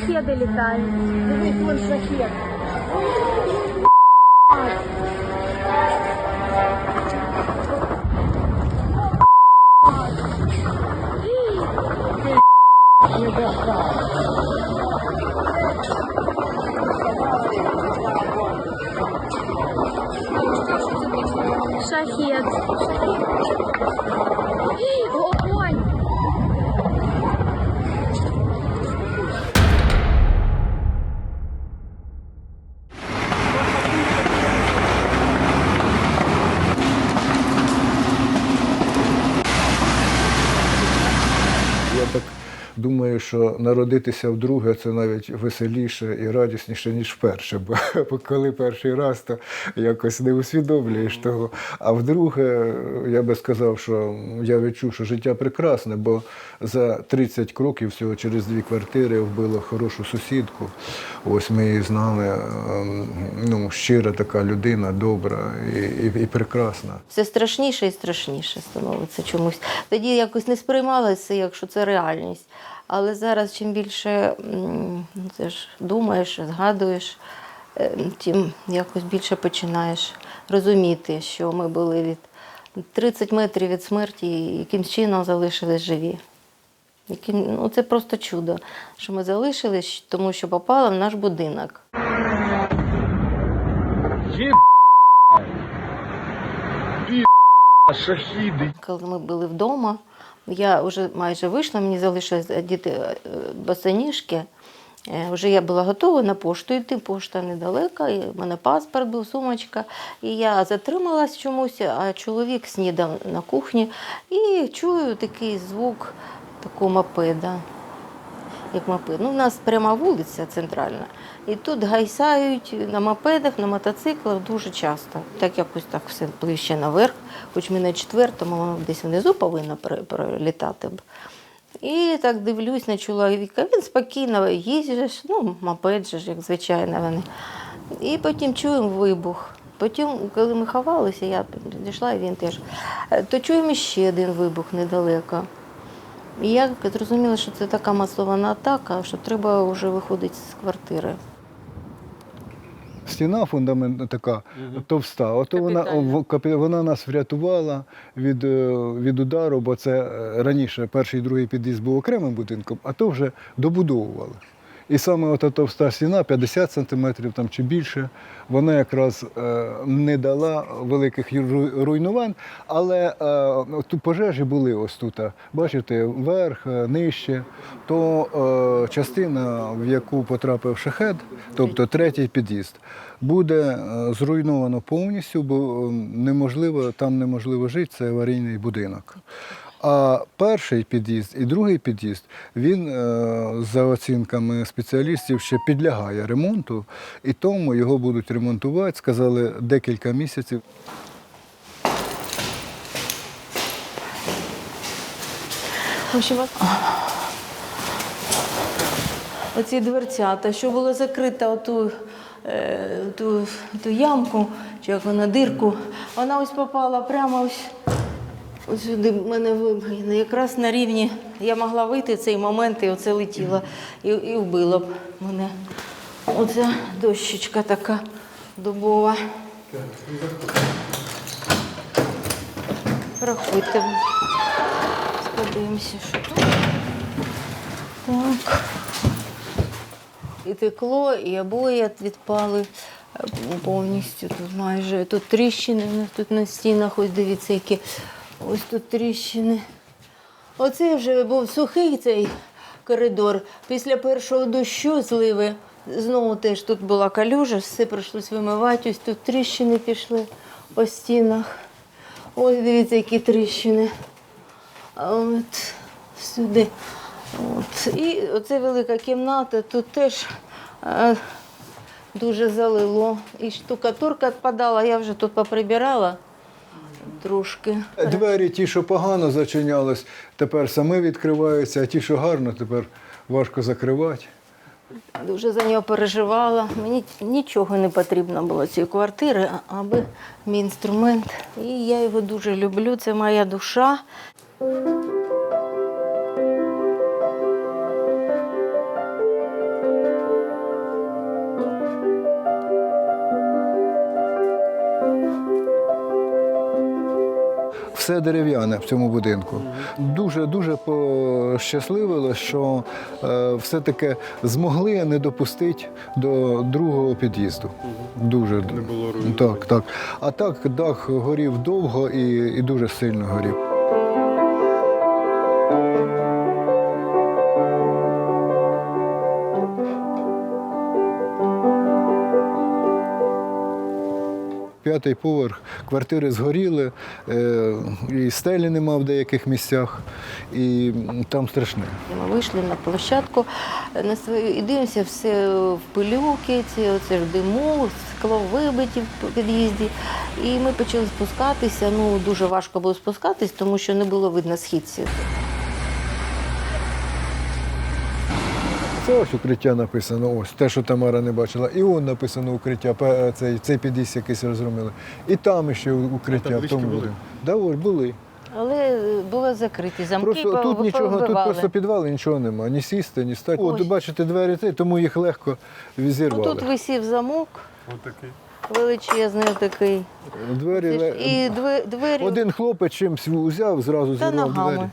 Шахеди літають. Дивись, вон шахет. Думаю, що народитися вдруге це навіть веселіше і радісніше, ніж вперше. Бо коли перший раз, то якось не усвідомлюєш того. А вдруге, я би сказав, що я відчув, що життя прекрасне, бо за 30 кроків всього через дві квартири вбило хорошу сусідку. Ось ми її знали. ем, Ну, щира така людина, добра і, і, і прекрасна. Все страшніше і страшніше становиться чомусь. Тоді якось не сприймалося, якщо це реальність. Але зараз, чим більше ну, ж думаєш, згадуєш, е, тим якось більше починаєш розуміти, що ми були від 30 метрів від смерті і якимсь чином залишились живі. Яким, ну, це просто чудо, що ми залишились, тому що попали в наш будинок. Є Пі шахіди. Коли ми були вдома, я вже майже вийшла, мені залишилось одіти е, босоніжки. Е, Вже я була готова на пошту йти, пошта недалеко, і в мене паспорт був, сумочка. І я затрималась чомусь, а чоловік снідав на кухні і чую такий звук такого мопеда. Як мопед. Ну, в нас пряма вулиця центральна. І тут гайсають на мопедах, на мотоциклах дуже часто. Так якось так все ближче наверх, хоч ми на четвертому, десь внизу повинно пролітати. І так дивлюсь на чоловіка. Він спокійно їздить, ну, мопед же ж, як звичайно вони. І потім чуємо вибух. Потім, коли ми ховалися, я підійшла, і він теж. То чуємо ще один вибух недалеко. І я зрозуміла, що це така масована атака, що треба вже виходити з квартири. Стіна фундамент така товста. Ото вона, в- капі- вона нас врятувала від, е, від удару, бо це е, раніше перший і другий під'їзд був окремим будинком, а то вже добудовували. І саме ота товста стіна, 50 сантиметрів там чи більше, вона якраз е, не дала великих руйнувань, але е, тут пожежі були ось тут. Бачите, вверх, е, нижче. То частина, в яку потрапив шахет, тобто третій під'їзд, буде зруйновано повністю, бо неможливо, там неможливо жити, це аварійний будинок. А перший під'їзд і другий під'їзд, він, е, за оцінками спеціалістів, ще підлягає ремонту, і тому його будуть ремонтувати, сказали, декілька місяців. Оці дверцята, що було закрито оту, е, ту, ту ямку, чи як вона дирку, вона ось попала прямо ось, ось сюди мене вибгайно. Якраз на рівні я могла вийти цей момент і оце летіла і, і вбила б мене. Оця дощечка така дубова. Рахуйте. Подивимося, що тут. Так. І текло, і обої відпали е, повністю тут майже. Тут тріщини тут на стінах, ось дивіться, які ось тут тріщини. Оце вже був сухий цей коридор. Після першого дощу зливи знову теж тут була калюжа, все прийшлось вимивати. Ось тут тріщини пішли по стінах. Ось дивіться, які тріщини. От сюди. От. І оце велика кімната, тут теж е, дуже залило. І штукатурка відпадала, я вже тут поприбирала трошки. Двері, ті, що погано зачинялись, тепер самі відкриваються, а ті, що гарно, тепер важко закривати. Дуже за нього переживала. Мені нічого не потрібно було цієї квартири, аби мій інструмент. І я його дуже люблю. Це моя душа. Все дерев'яне в цьому будинку. Дуже дуже пощасливило, що е, все-таки змогли не допустити до другого під'їзду. Дуже не було так, так. А так дах горів довго і, і дуже сильно горів. П'ятий поверх, квартири згоріли, е, і стелі нема в деяких місцях, і там страшне. Ми вийшли на площадку на свою і дивимося все в пилюки, ці оце ж диму, скло вибиті в під'їзді. І ми почали спускатися. Ну дуже важко було спускатись, тому що не було видно східців. Це ось укриття написано, ось те, що Тамара не бачила. І он написано укриття, цей, цей під'їзд якийсь розгромили. І там ще укриття в тому будинку. Да, ось були. Але е, було закриті замки. Просто тут нічого, тут просто підвали, нічого нема. Ні сісти, ні стати. От, бачите, двері, тому їх легко Ну, зірвали. тут висів замок. Величезний такий. Двері, І двері. Один хлопець чимсь взяв, зразу зірвав двері.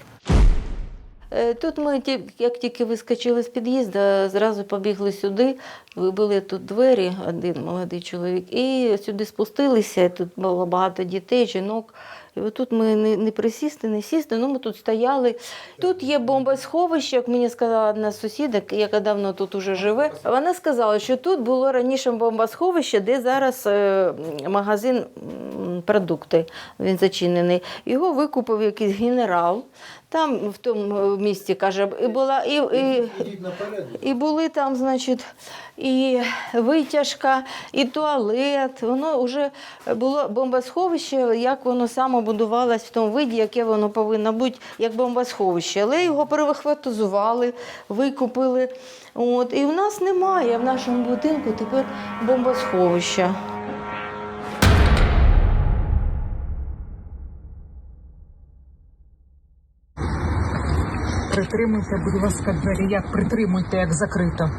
Е, Тут ми, як тільки вискочили з під'їзду, зразу побігли сюди, вибили тут двері, один молодий чоловік, і сюди спустилися. Тут було багато дітей, жінок. І отут ми не, не присісти, не сісти. Ну, ми тут стояли. Тут є бомбосховище, як мені сказала одна сусіда, яка давно тут уже живе. Вона сказала, що тут було раніше бомбосховище, де зараз е, магазин продукти. Він зачинений. Його викупив якийсь генерал. Там в тому е, місті каже, і була і, і, і були там, значить, і витяжка, і туалет. Воно вже було бомбосховище, як воно само будувалось в тому виді, яке воно повинно бути, як бомбосховище. Але його перехватизували, викупили. От. І в нас немає в нашому будинку тепер бомбосховища. Притримуйте, будь ласка, двері. Як притримуйте, як закрито.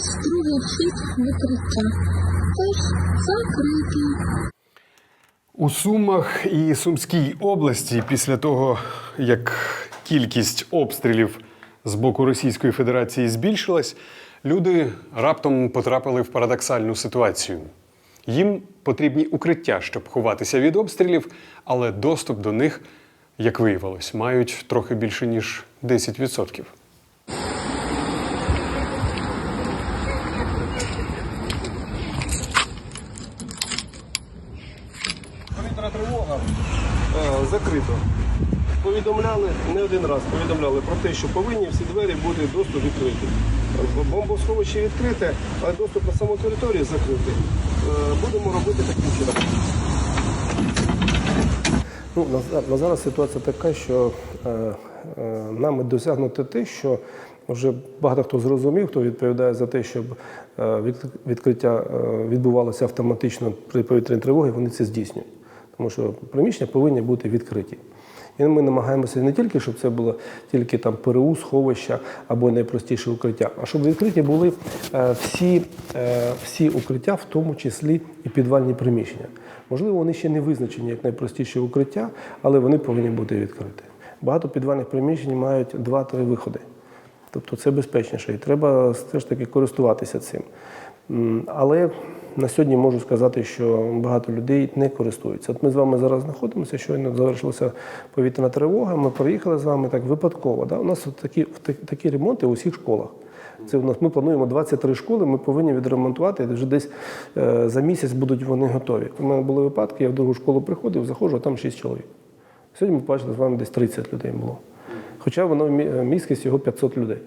Другий вхід викриття. Теж закритий. У Сумах і Сумській області після того, як кількість обстрілів з боку Російської Федерації збільшилась, люди раптом потрапили в парадоксальну ситуацію. Їм потрібні укриття, щоб ховатися від обстрілів, але доступ до них, як виявилось, мають трохи більше ніж 10%. Повітряна тривога е, закрито. Повідомляли не один раз, повідомляли про те, що повинні всі двері бути доступ відкриті. Бомбосховище відкрите, але доступ на саму територію закритий. Е, Будемо робити таким чином. Ну, на, зараз ситуація така, що е, е, нами досягнути те, що вже багато хто зрозумів, хто відповідає за те, щоб е, відкриття е, відбувалося автоматично при повітряній тривогі, вони це здійснюють. Тому що приміщення повинні бути відкриті. І ми намагаємося не тільки, щоб це було тільки там ПРУ, сховища або найпростіше укриття, а щоб відкриті були е, всі, е, всі укриття, в тому числі і підвальні приміщення. Можливо, вони ще не визначені як найпростіші укриття, але вони повинні бути відкриті. Багато підвальних приміщень мають 2-3 виходи. Тобто це безпечніше і треба все ж таки користуватися цим. Але на сьогодні можу сказати, що багато людей не користуються. От ми з вами зараз знаходимося, щойно завершилася повітряна тривога. Ми приїхали з вами так випадково. Да? У нас от такі, такі ремонти у всіх школах. Це у нас ми плануємо 23 школи, ми повинні відремонтувати. Вже десь е, за місяць будуть вони готові. У мене були випадки, я в другу школу приходив, заходжу, а там 6 чоловік. Сьогодні ми бачили з вами десь 30 людей було. Хоча воно мі- міськість його 500 людей.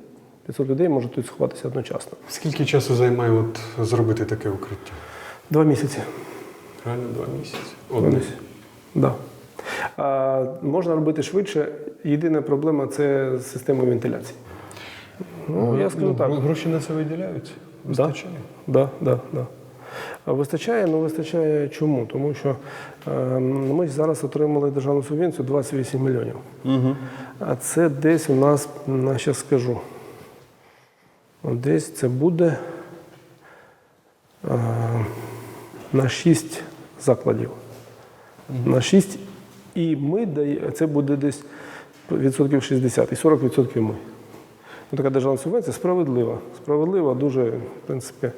500 людей може тут сховатися одночасно. Скільки часу займає от зробити таке укриття? Два місяці. Реально два місяці. Два місяці. Да. А, можна робити швидше. Єдина проблема це система вентиляції. Ну, я скажу так. Гроші на це виділяються? Вистачає? Да, да, да. Вистачає, ну вистачає чому? Тому що е, ми зараз отримали державну субвенцію 28 мільйонів. Угу. А це десь у нас, на зараз скажу, десь це буде е, на 6 закладів. На 6 І ми дає, це буде десь відсотків 60, і 40 відсотків ми. Ну, така державна субвенція справедлива. Справедлива, дуже, в принципі,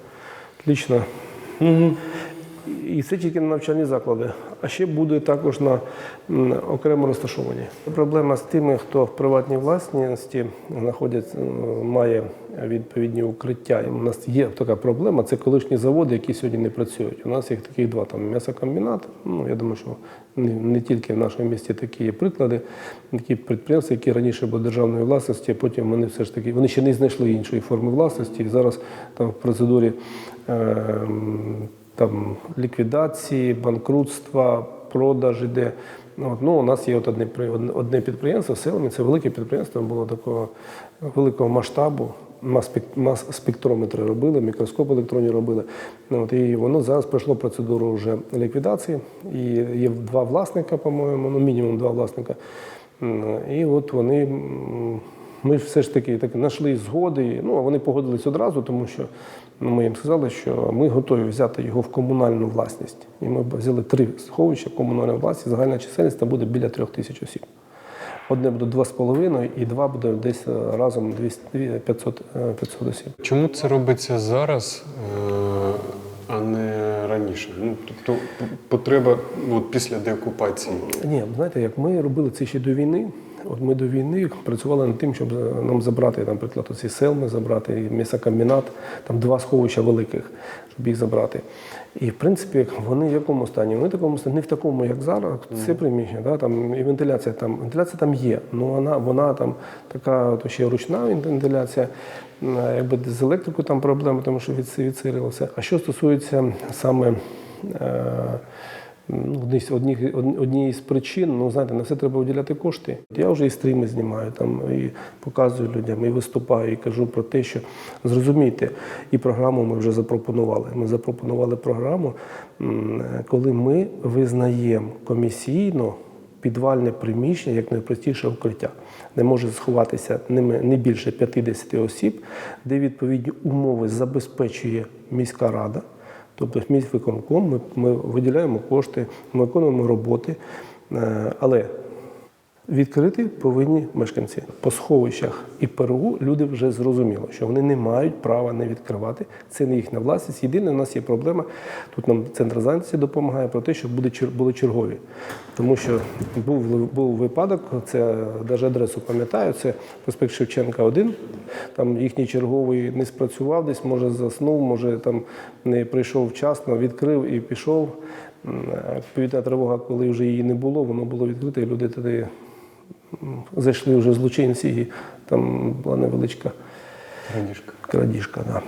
лічна. І це тільки на навчальні заклади. А ще буде також на окремо розташовані. Проблема з тими, хто в приватній власності знаходиться, е, має відповідні укриття. У нас є така проблема. Це колишні заводи, які сьогодні не працюють. У нас їх таких два там м'ясокомбінат. Ну я думаю, що не, не тільки в нашому місті такі є приклади. Такі підприємства, які раніше були державної власності, а потім вони все ж таки вони ще не знайшли іншої форми власності. І зараз там в процедурі. Е, там ліквідації, банкрутства, продаж іде. Ну, От, ну, у нас є от одне, одне- підприємство селені, це велике підприємство, було такого великого масштабу. Мас-спек- Мас-спектрометри робили, мікроскоп електронні робили. Ну, от, і воно зараз пройшло процедуру вже ліквідації. І є два власника, по-моєму, ну мінімум два власника. І от вони ми все ж таки так знайшли згоди. Ну, а вони погодились одразу, тому що ну, ми їм сказали, що ми готові взяти його в комунальну власність. І ми взяли три сховища в комунальну власність. Загальна чисельність там буде біля трьох тисяч осіб. Одне буде два з половиною, і два буде десь е, разом 200, 500, е, 500 осіб. Чому це робиться зараз, е, а не раніше? Ну, тобто потреба от, після деокупації. Ні, знаєте, як ми робили це ще до війни. От ми до війни працювали над тим, щоб е, нам забрати, наприклад, оці селми забрати, м'ясокомбінат, там два сховища великих, щоб їх забрати. І в принципі, вони в якому стані? Вони в такому стані, не в такому, як зараз, це приміщення, да, там і вентиляція там. Вентиляція там є, ну вона, вона там така то ще ручна вентиляція. Якби з електрикою там проблеми, тому що від. А що стосується саме. Е, Ну, одні, од- однією з причин, ну знаєте, на все треба виділяти кошти. Я вже і стріми знімаю там і показую людям, і виступаю, і кажу про те, що зрозумійте, і програму ми вже запропонували. Ми запропонували програму, коли ми визнаємо комісійно підвальне приміщення як найпростіше укриття, де може сховатися не більше 50 осіб, де відповідні умови забезпечує міська рада. Тобто міськвиконком ми, ми виділяємо кошти, ми виконуємо роботи, е, але відкрити повинні мешканці. По сховищах і ПРУ люди вже зрозуміли, що вони не мають права не відкривати. Це не їхня власність. Єдине, у нас є проблема. Тут нам центр зайнятості допомагає про те, щоб буде були чергові. Тому що був, був випадок, це навіть адресу пам'ятаю, це проспект Шевченка 1. Там їхній черговий не спрацював, десь може заснув, може там не прийшов вчасно, відкрив і пішов. Е, тривога, коли вже її не було, воно було відкрите, і люди м, зайшли вже злочинці, і там була невеличка Крадіжка. крадіжка. Да.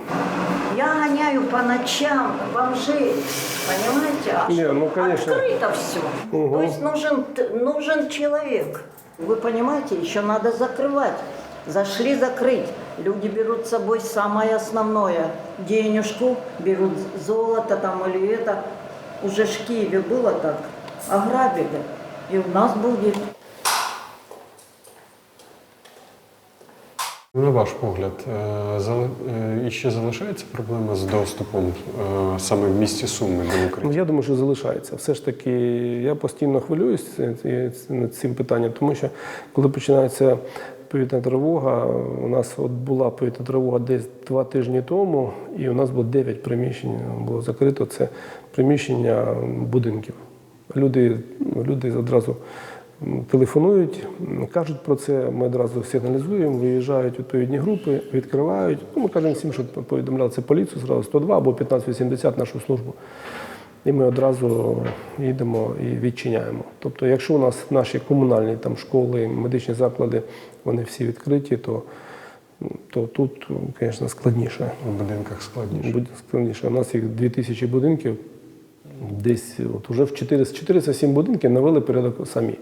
Я гоняю по ночам бомжей, понимаете? А Не, что? ну, конечно. Открыто все. Мгм. То есть нужен, т- нужен человек. Вы понимаете, еще надо закрывать. Зашли закрыть. Люди берут с собой самое основное. Денежку, берут золото там или это. Уже ж в Киеве было так. Ограбили. И у нас будет. На ваш погляд, е, е, залишається проблема з доступом е, саме в місті Суми до Ну, укриття? я думаю, що залишається. Все ж таки, я постійно хвилююсь над цим питанням, тому що коли починається повітряна тривога, у нас от була повітряна тривога десь два тижні тому, і у нас було 9 приміщень було закрито. Це приміщення будинків. Люди, ну, люди одразу телефонують, кажуть про це. Ми одразу сигналізуємо, виїжджають відповідні групи, відкривають. Ну, ми кажемо всім, що повідомляли це поліцію, зразу 102 або 1580 нашу службу. І ми одразу їдемо і відчиняємо. Тобто, якщо у нас наші комунальні там, школи, медичні заклади, вони всі відкриті, то, то тут, звісно, складніше. У будинках складніше. Буде складніше. У нас їх 2000 будинків, десь от уже в 400, 407 будинків навели порядок самі.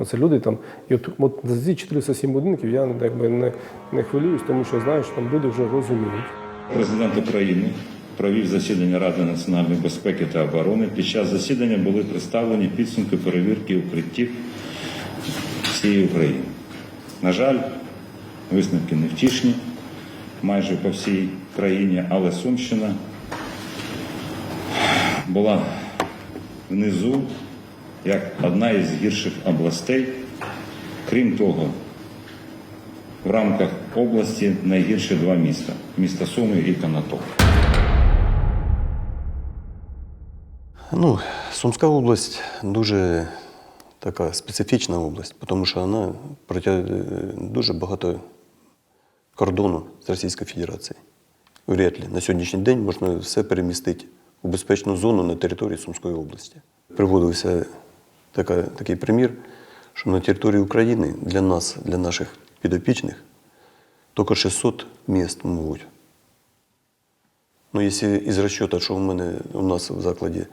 Оце люди там, і от, от за ці 407 будинків я якби не, не хвилююсь, тому що знаю, що там люди вже розуміють. Президент України провів засідання Ради національної безпеки та оборони. Під час засідання були представлені підсумки перевірки укриттів всієї України. На жаль, висновки невтішні майже по всій країні, але Сумщина була внизу як одна із гірших областей. Крім того, в рамках області найгірші два міста місто Суми і Конотоп. Ну, Сумська область дуже така специфічна область, тому що вона протягує дуже багато кордону з Російською Федерацією. Вряд ли на сьогоднішній день можна все перемістити у безпечну зону на території Сумської області. Приводився така, такий примір, що на території України для нас, для наших підопічних, тільки 600 міст можуть. Ну, якщо із розчету, що у мене у нас в закладі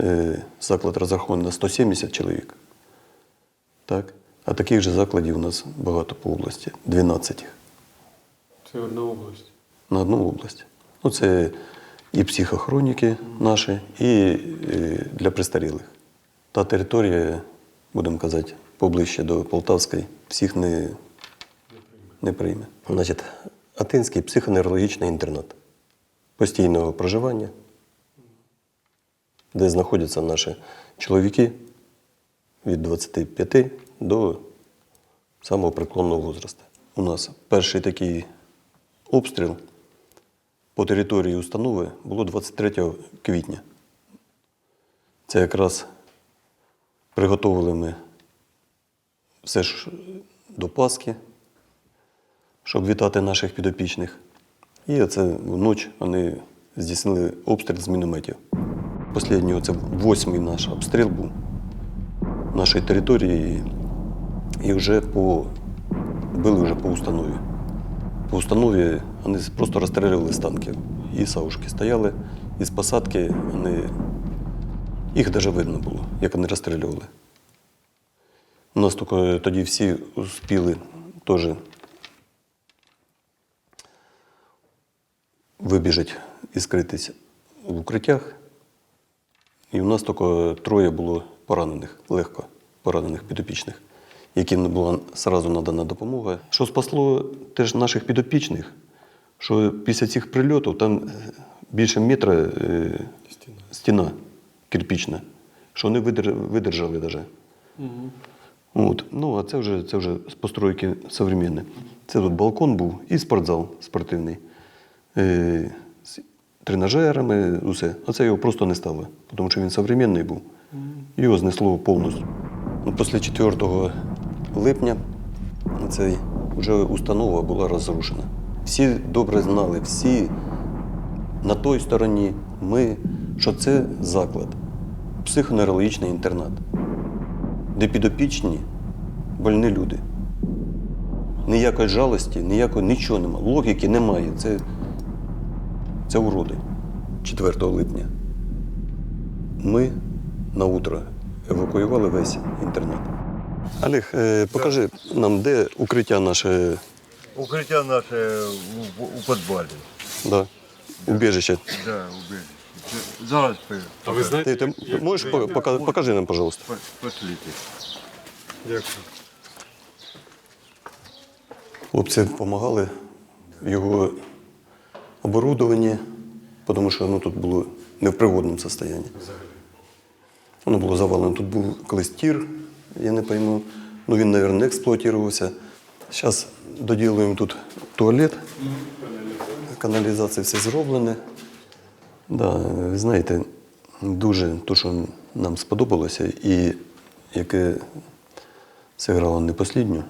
е, заклад розрахований на 170 чоловік, так? а таких же закладів у нас багато по області 12 їх Це одна область. на одну область. Ну, це і психохроніки наші, і е, для престарілих. Та територія, будемо казати, поближче до Полтавської, всіх не, не прийме. Значить, Атинський психоневрологічний інтернат постійного проживання, де знаходяться наші чоловіки від 25 до самого преклонного возрасту. У нас перший такий обстріл по території установи було 23 квітня. Це якраз приготували ми все ж до Пасхи, щоб вітати наших підопічних. І це вночі вони здійснили обстріл з мінометів. Останнього це восьмий наш обстріл був нашої території, і вже по, били вже по установі. По установі вони просто розстрілювали з танків. І саушки стояли, і з посадки вони. Їх навіть видно було, як вони розстрілювали. У нас тільки тоді всі успіли теж вибіжати і скритися в укриттях. І у нас тільки троє було поранених, легко поранених підопічних, яким була одразу надана допомога. Що спасло теж наших підопічних, що після цих прильотів там е, більше метра е, стіна кирпічна, що вони видер- видержали навіть. От. Ну, а це вже, це вже з постройки современні. Це тут балкон був і спортзал спортивний. Е, з тренажерами, усе. А це його просто не стало, тому що він современний був. Його знесло повністю. Ну, після 4 липня цей вже установа була розрушена. Всі добре знали, всі на той стороні ми, що це заклад, психоневрологічний інтернат, де підопічні больні люди. Ніякої жалості, ніякої нічого немає. Логіки немає. Це, це уроди 4 липня. Ми на утро евакуювали весь інтернат. Олег, е, покажи нам, де укриття наше Укриття наше у, у підвалі. да, убіжище. Да, убежище. Зараз ви А ви знаєте, Ти, ти можеш пока- пока- покажи нам, пожалуйста. по- пошліть. як Хлопці допомагали в його оборудованні, тому що воно тут було не в пригодному стані. Воно було завалено. Тут був колись тір, я не пойму. Ну він, мабуть, не експлуатувався. Зараз доділуємо тут туалет. Каналізація все зроблене. Да, ви знаєте, дуже те, що нам сподобалося, і яке зіграло не послідню,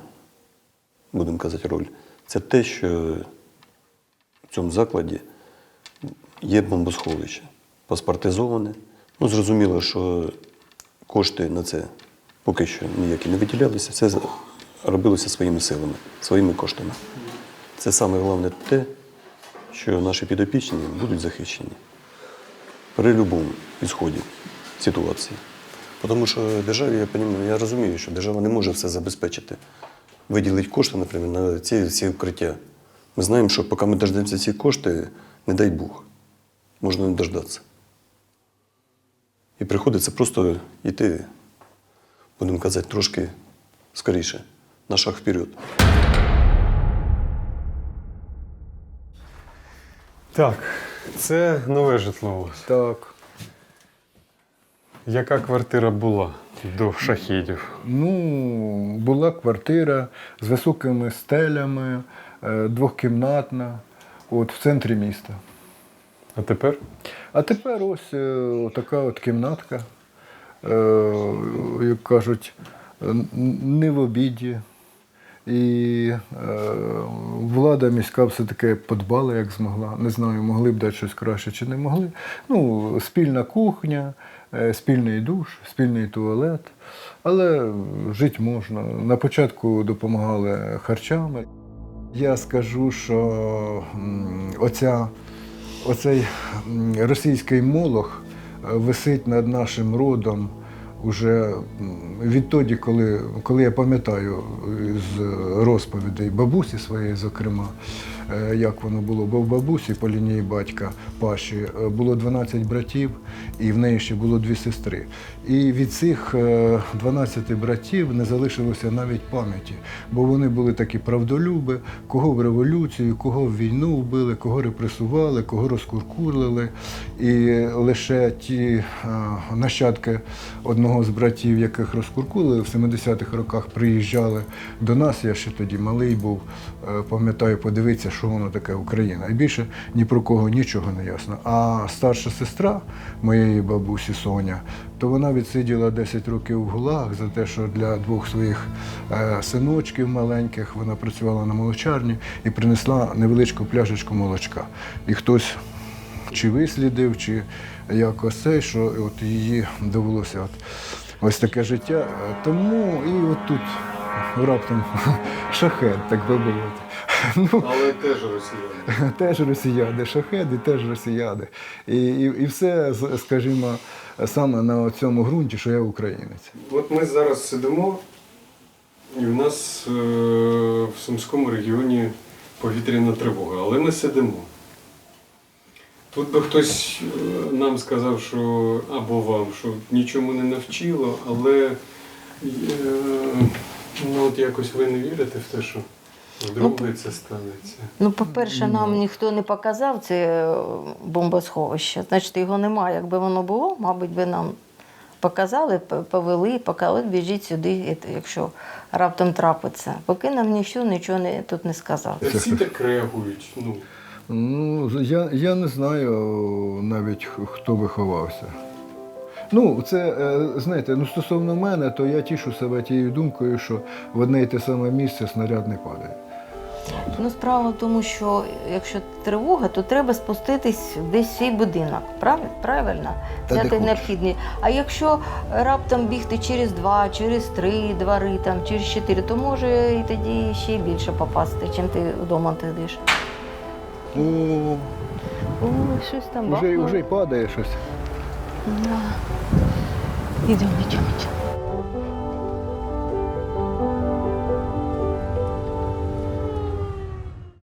будемо казати, роль, це те, що в цьому закладі є бомбосховище, паспортизоване. Ну, зрозуміло, що кошти на це поки що ніякі не виділялися. Це робилося своїми силами, своїми коштами. Це саме головне те, що наші підопічні будуть захищені при будь-якому ісході ситуації. Тому що державі, я розумію, я розумію, що держава не може все забезпечити. Виділити кошти, наприклад, на ці, ці укриття. Ми знаємо, що поки ми дождемося ці кошти, не дай Бог, можна не дождатися. І приходиться просто йти, будемо казати, трошки скоріше, на шаг вперед. Так, це нове житло у вас. Так. Яка квартира була? До шахідів. Ну, була квартира з високими стелями, е, двохкімнатна, от в центрі міста. А тепер? А тепер ось е, така от кімнатка, е, як кажуть, н- не в обіді. І е, влада міська все-таки подбала, як змогла. Не знаю, могли б дати щось краще чи не могли. Ну, спільна кухня, е, спільний душ, спільний туалет. Але жити можна. На початку допомагали харчами. Я скажу, що оця, оцей російський молох е, висить над нашим родом уже відтоді, коли, коли я пам'ятаю з розповідей бабусі своєї, зокрема, е, як воно було. Бо в бабусі по лінії батька Паші е, було 12 братів, і в неї ще було дві сестри. І від цих е, 12 братів не залишилося навіть пам'яті, бо вони були такі правдолюби, кого в революцію, кого в війну вбили, кого репресували, кого розкуркурили. І лише ті е, нащадки одного з братів, яких розкуркулили, в 70-х роках приїжджали до нас. Я ще тоді малий був, е, пам'ятаю, подивитися, що воно таке Україна. І більше ні про кого нічого не ясно. А старша сестра моєї бабусі Соня, то вона відсиділа 10 років в гулах за те, що для двох своїх е, синочків маленьких вона працювала на молочарні і принесла невеличку пляшечку молочка. І хтось чи вислідив, чи якось цей, що от її довелося от, ось таке життя. Тому і от тут раптом шахет, так би мовити. Ну, Але теж росіяни. теж росіяни, шахеди, теж росіяни. І, і, і все, скажімо, саме на цьому ґрунті, що я українець. От ми зараз сидимо, і в нас е, в Сумському регіоні повітряна тривога, але ми сидимо. Тут би хтось е, нам сказав, що або вам, що нічому не навчило, але е, ну, от якось ви не вірите в те, що вдруге станеться. Ну, по-перше, нам ніхто не показав це бомбосховище. Значить, його немає. Якби воно було, мабуть, би нам показали, повели, показали, біжіть сюди, якщо раптом трапиться. Поки нам ніхто нічого не, тут не сказав. Всі так реагують. Ну, Ну, я, я не знаю навіть хто виховався. Ну, це, е, знаєте, ну стосовно мене, то я тішу себе тією думкою, що в одне і те саме місце снаряд не падає. Ну, справа в тому, що якщо тривога, то треба спуститись десь в свій будинок. Правильно? Та де Взяти хочеш. необхідні. А якщо раптом бігти через два, через три двори, там, через чотири, то може і тоді ще більше попасти, чим ти вдома сидиш. О, О, щось там вже, бахнуло. вже й падає щось. Да. Ідемо, ідемо, ідемо.